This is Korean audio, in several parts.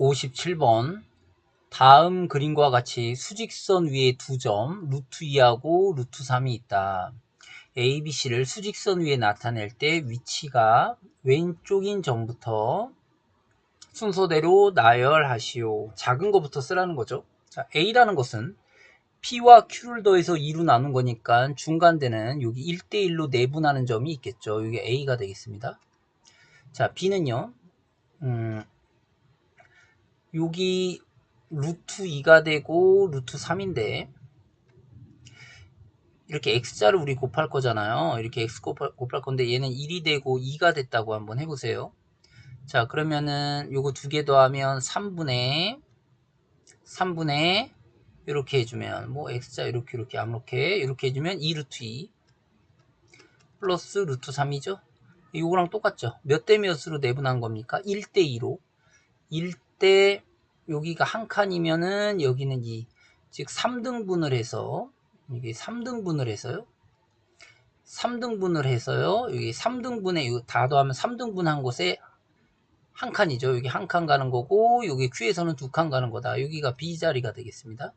57번 다음 그림과 같이 수직선 위에 두 점 루트 2하고 루트 3이 있다. A, B, C를 수직선 위에 나타낼 때 위치가 왼쪽인 점부터 순서대로 나열하시오. 작은 거부터 쓰라는 거죠. 자, A라는 것은 P와 Q를 더해서 2로 나눈 거니까 중간대는 여기 1대1로 내분하는 점이 있겠죠. 이게 A가 되겠습니다. 자, B는요. 음, 여기 루트 2가 되고 루트 3인데 이렇게 x자를 우리 곱할 거잖아요. 이렇게 x 곱할, 곱할 건데 얘는 1이 되고 2가 됐다고 한번 해보세요. 자 그러면은 요거 두 개 더하면 3분의 3분의 이렇게 해주면 뭐 x자 이렇게 이렇게 아무렇게 이렇게 해주면 2 루트 2 플러스 루트 3이죠. 이거랑 똑같죠. 몇 대 몇으로 내분한 겁니까? 1대 2로 1 대 여기가 한 칸이면은 여기는 2. 즉 3등분을 해서 이게 3등분을 해서요. 3등분을 해서요. 여기 3등분에 이거 다 더하면 3등분 한 곳에 한 칸이죠. 여기 한 칸 가는 거고 여기 Q에서는 두 칸 가는 거다. 여기가 B 자리가 되겠습니다.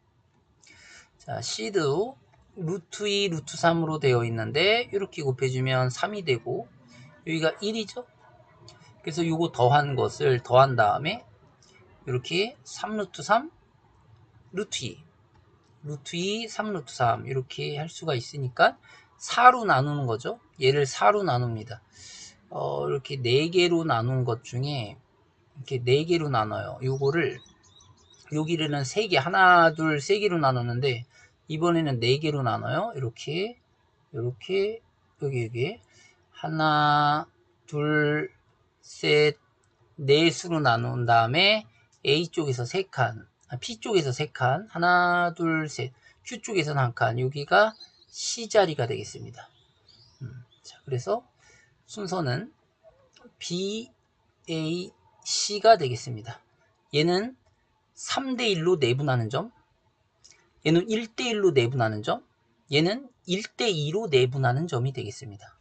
자, C도 루트 2, 루트 3으로 되어 있는데 이렇게 곱해주면 3이 되고 여기가 1이죠. 그래서 요거 더한 것을 더한 다음에 이렇게 3 루트 3 루트 2 루트 2 3 루트 3 이렇게 할 수가 있으니까 4로 나누는 거죠. 얘를 4로 나눕니다. 어, 이렇게 4개로 나눈 것 중에 이렇게 4개로 나눠요. 요거를 여기를 3개 하나 둘 3개로 나눴는데 이번에는 4개로 나눠요. 이렇게 이렇게 여기 여기. 하나 둘셋 네 수로 나눈 다음에 A 쪽에서 3칸, P 쪽에서 3칸, 하나, 둘, 셋, Q 쪽에서는 한 칸, 여기가 C 자리가 되겠습니다. 음, 자, 그래서 순서는 B, A, C가 되겠습니다. 얘는 3대1로 내분하는 점, 얘는 1대1로 내분하는 점, 얘는 1대2로 내분하는 점이 되겠습니다.